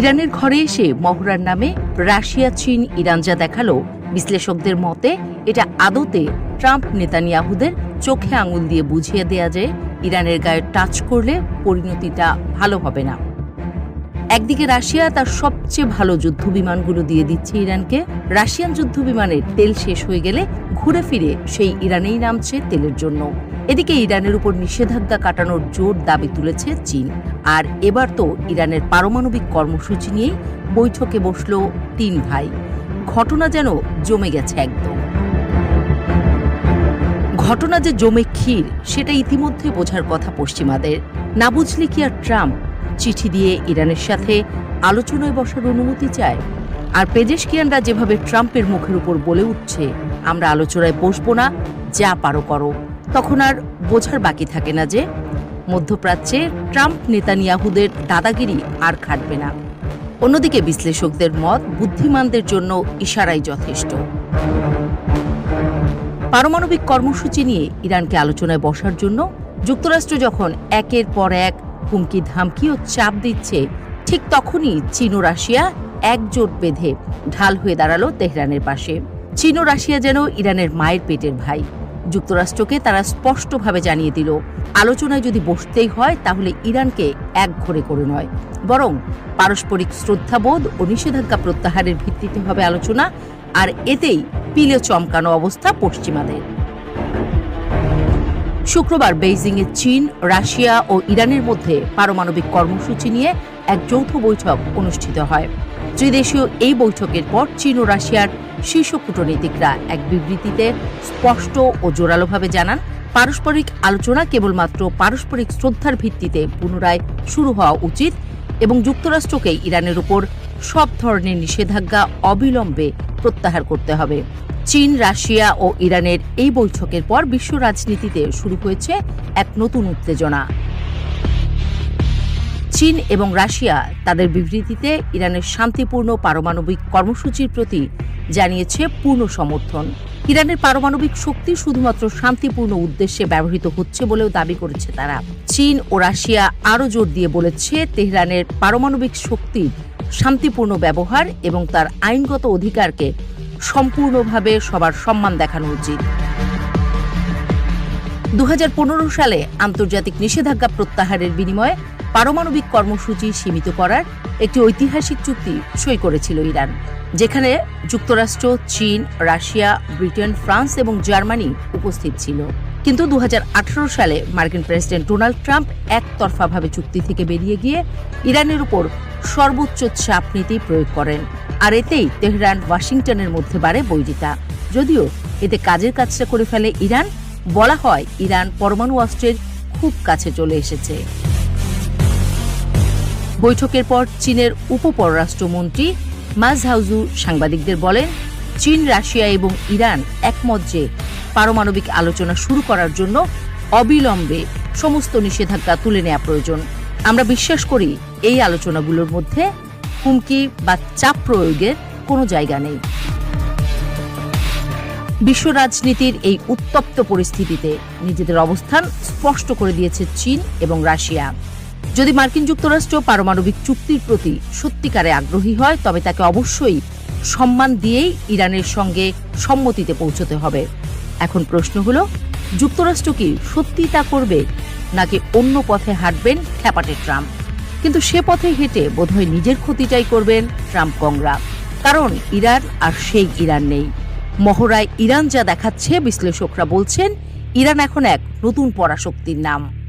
ইরানের ঘরে এসে মহড়ার নামে রাশিয়া, চীন, ইরান যা দেখাল, বিশ্লেষকদের মতে এটা আদতে ট্রাম্প, নেতানিয়াহুদের চোখে আঙুল দিয়ে বুঝিয়ে দেয়া যে ইরানের গায়ে টাচ করলে পরিণতিটা ভালো হবে না। একদিকে রাশিয়া তার সবচেয়ে ভালো যুদ্ধ বিমানগুলো দিয়ে দিচ্ছে ইরানকে। রাশিয়ান যুদ্ধ বিমানের তেল শেষ হয়ে গেলে ঘুরে ফিরে সেই ইরানেই নামছে তেলের জন্য। এদিকে ইরানের উপর নিষেধাজ্ঞা কাটানোর জোর দাবি তুলেছে চীন। আর এবার তো ইরানের পারমাণবিক কর্মসূচি নিয়েই বৈঠকে বসল তিন ভাই। ঘটনা যেন জমে গেছে একদম। ঘটনা যে জমে ক্ষীর, সেটা ইতিমধ্যে বোঝার কথা পশ্চিমাদের। না বুঝলে কি আর ট্রাম্প চিঠি দিয়ে ইরানের সাথে আলোচনায় বসার অনুমতি চায়। আর পেজেশকিয়ানরা যেভাবে ট্রাম্পের মুখের উপর বলে উঠছে, আমরা আলোচনায় বসবো না, যা পারো করো। তখন আর বোঝার বাকি থাকে না যে, মধ্যপ্রাচ্যে ট্রাম্প, নেতানিয়াহুদের দাদাগিরি আর খাটবে না। অন্যদিকে বিশ্লেষকদের মত, বুদ্ধিমানদের জন্য ইশারাই যথেষ্ট। পারমাণবিক কর্মসূচি নিয়ে ইরানকে আলোচনায় বসার জন্য যুক্তরাষ্ট্র যখন একের পর এক হুমকি ধামকি ও চাপ দিচ্ছে। ঠিক তখনই চীন ও রাশিয়া একজোট বেঁধে ঢাল হয়ে দাঁড়াল তেহরানের পাশে। চীন ও রাশিয়া যেন ইরানের মায়ের পেটের ভাই। যুক্তরাষ্ট্রকে তারা স্পষ্টভাবে জানিয়ে দিল, আলোচনায় যদি বসতেই হয় তাহলে ইরানকে এক ঘরে করে নয়। বরং পারস্পরিক শ্রদ্ধাবোধ ও নিষেধাজ্ঞা প্রত্যাহারের ভিত্তিতে হবে আলোচনা, আর এতেই পিলে চমকানো অবস্থা পশ্চিমাদের। শুক্রবার বেইজিংয়ে চীন, রাশিয়া ও ইরানের মধ্যে পারমাণবিক কর্মসূচি নিয়ে এক যৌথ বৈঠক অনুষ্ঠিত হয়। ত্রিদেশীয় এই বৈঠকের পর চীন ও রাশিয়ার শীর্ষ কূটনীতিকরা এক বিবৃতিতে স্পষ্ট ও জোরালোভাবে জানান, পারস্পরিক আলোচনা কেবলমাত্র পারস্পরিক শ্রদ্ধার ভিত্তিতে পুনরায় শুরু হওয়া উচিত এবং যুক্তরাষ্ট্রকে ইরানের উপর সব ধরনের নিষেধাজ্ঞা অবিলম্বে প্রত্যাহার করতে হবে। চীন, রাশিয়া ও ইরানের এই বৈঠকের পর বিশ্ব রাজনীতিতে শুরু হয়েছে এক নতুন উত্তেজনা। চীন এবং রাশিয়া তাদের বিবৃতিতে ইরানের শান্তিপূর্ণ পারমাণবিক কর্মসূচির প্রতি জানিয়েছে পূর্ণ সমর্থন। ইরানের পারমাণবিক শক্তি শুধুমাত্র শান্তিপূর্ণ উদ্দেশ্যে ব্যবহৃত হচ্ছে বলেও দাবি করেছে তারা। চীন ও রাশিয়া আরও জোর দিয়ে বলেছে তেহরানের পারমাণবিক শক্তির শান্তিপূর্ণ ব্যবহার এবং তার আইনগত অধিকারকে সম্পূর্ণভাবে সবার সম্মান দেখানো উচিত। দু হাজার পনেরো সালে আন্তর্জাতিক নিষেধাজ্ঞা প্রত্যাহারের বিনিময়ে পারমাণবিক কর্মসূচি সীমিত করার একটি ঐতিহাসিক চুক্তি সই করেছিল ইরান, যেখানে যুক্তরাষ্ট্র, চীন, রাশিয়া, ব্রিটেন, ফ্রান্স এবং জার্মানি উপস্থিত ছিল। কিন্তু দুহাজার আঠারো সালে মার্কিন প্রেসিডেন্ট ডোনাল্ড ট্রাম্প একতরফাভাবে চুক্তি থেকে বেরিয়ে গিয়ে ইরানের উপর সর্বোচ্চ চাপ নীতি প্রয়োগ করেন। আর এতেই তেহরান, ওয়াশিংটনের মধ্যে বাড়ে বৈরিতা। যদিও এতে কাজের কাজটা করে ফেলে ইরান, বলা হয় ইরান পরমাণু অস্ত্রের খুব কাছে চলে এসেছে। বৈঠকের পর চীনের উপ পররাষ্ট্রমন্ত্রী মাজহাউজু সাংবাদিকদের বলেন, চীন, রাশিয়া এবং ইরান একমত যে পারমাণবিক আলোচনা শুরু করার জন্য অবিলম্বে সমস্ত নিষেধাজ্ঞা তুলে নেওয়া প্রয়োজন। আমরা বিশ্বাস করি এই আলোচনাগুলোর মধ্যে হুমকি বা চাপ প্রয়োগের কোনো জায়গা নেই। বিশ্ব রাজনীতির এই উত্তপ্ত পরিস্থিতিতে নিজেদের অবস্থান স্পষ্ট করে দিয়েছে চীন এবং রাশিয়া। যদি মার্কিন যুক্তরাষ্ট্র পারমাণবিক চুক্তির প্রতি সত্যিকারে আগ্রহী হয়, তবে তাকে অবশ্যই সম্মান দিয়েই ইরানের সঙ্গে সম্মতিতে পৌঁছতে হবে। এখন প্রশ্ন হলো, যুক্তরাষ্ট্র কি সত্যি তা করবে, নাকি অন্য পথে হাঁটবেন খ্যাপাটে ট্রাম্প? কিন্তু সে পথে হেঁটে বোধহয় নিজের ক্ষতিটাই করবেন ট্রাম্প কংগ্রা। কারণ ইরান আর সেই ইরান নেই। মহড়ায় ইরান যা দেখাচ্ছে, বিশ্লেষকরা বলছেন, ইরান এখন এক নতুন পরাশক্তির নাম।